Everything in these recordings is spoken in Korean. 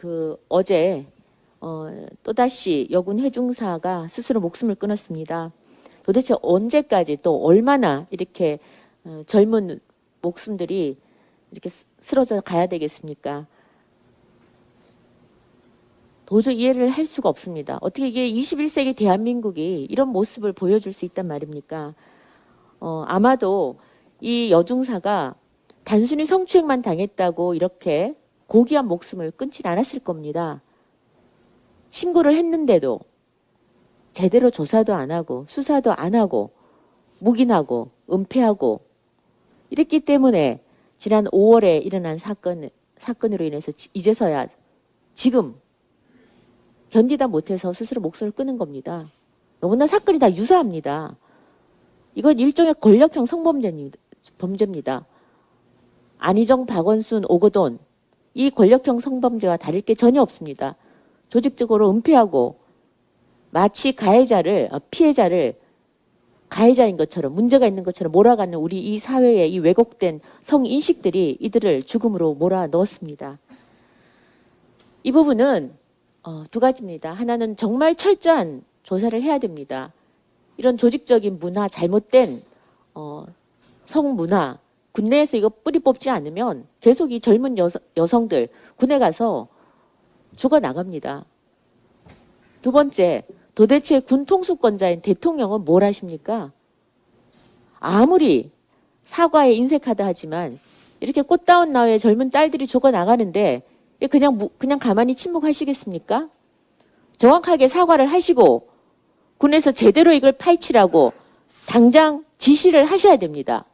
그 어제 어, 또다시 여군 해중사가 스스로 목숨을 끊었습니다. 도대체 언제까지 또 얼마나 이렇게 어, 젊은 목숨들이 이렇게 쓰- 쓰러져 가야 되겠습니까? 도저히 이해를 할 수가 없습니다. 어떻게 이게 21세기 대한민국이 이런 모습을 보여줄 수 있단 말입니까? 어, 아마도 이 여중사가 단순히 성추행만 당했다고 이렇게 고귀한 목숨을 끊진 않았을 겁니다. 신고를 했는데도 제대로 조사도 안 하고 수사도 안 하고 묵인하고 은폐하고 이랬기 때문에 지난 5월에 일어난 사건 사건으로 인해서 지- 이제서야 지금 견디다 못해서 스스로 목숨을 끊은 겁니다. 너무나 사건이 다 유사합니다. 이건 일종의 권력형 성범죄입니다. 범죄입니다. 안희정, 박원순, 오거돈 이 권력형 성범죄와 다를 게 전혀 없습니다. 조직적으로 은폐하고 마치 가해자를 어, 피해자를 가해자인 것처럼 문제가 있는 것처럼 몰아가는 우리 이 사회의 이 왜곡된 성 인식들이 이들을 죽음으로 몰아 넣었습니다. 이 부분은 어, 두 가지입니다. 하나는 정말 철저한 조사를 해야 됩니다. 이런 조직적인 문화, 잘못된 어, 성문화, 군내에서 이거 뿌리 뽑지 않으면 계속 이 젊은 여성, 여성 들 군에 가서 죽어 나갑니다. 두 번째, 도대체 군 통수권자인 대통령은 뭘 하십니까? 아무리 사과에 인색하다 하지만 이렇게 꽃다운 나라의 젊은 딸들이 죽어 나가는데 그냥 무- 그냥 가만히 침묵하시겠습니까? 정확하게 사과를 하시고 군에서 제대로 이걸 파헤치라고 당장 지시를 하셔야 됩니다.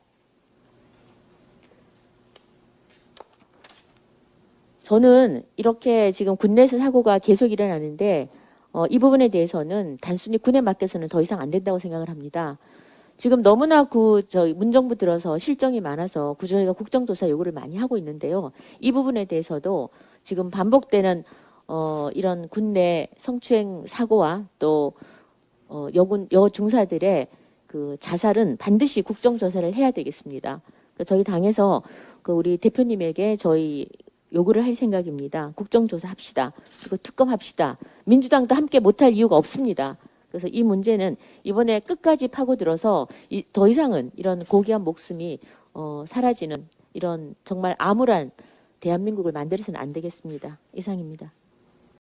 저는 이렇게 지금 군내에서 사고가 계속 일어나는데 어, 이 부분에 대해서는 단순히 군에 맡겨서는 더 이상 안 된다고 생각을 합니다. 지금 너무나 그 저희 문정부 들어서 실정이 많아서 그 저희가 국정조사 요구를 많이 하고 있는데요. 이 부분에 대해서도 지금 반복되는 어, 이런 군내 성추행 사고와 또 어, 여군 여중사들의 그 자살은 반드시 국정조사를 해야 되겠습니다. 그 저희 당에서 그 우리 대표님에게 저희 요구를 할 생각입니다. 국정조사 합시다. 그리고 특검 합시다. 민주당도 함께 못할 이유가 없습니다. 그래서 이 문제는 이번에 끝까지 파고들어서 이, 더 이상은 이런 고귀한 목숨이 어, 사라지는 이런 정말 암울한 대한민국을 만들어서는 안 되겠습니다. 이상입니다.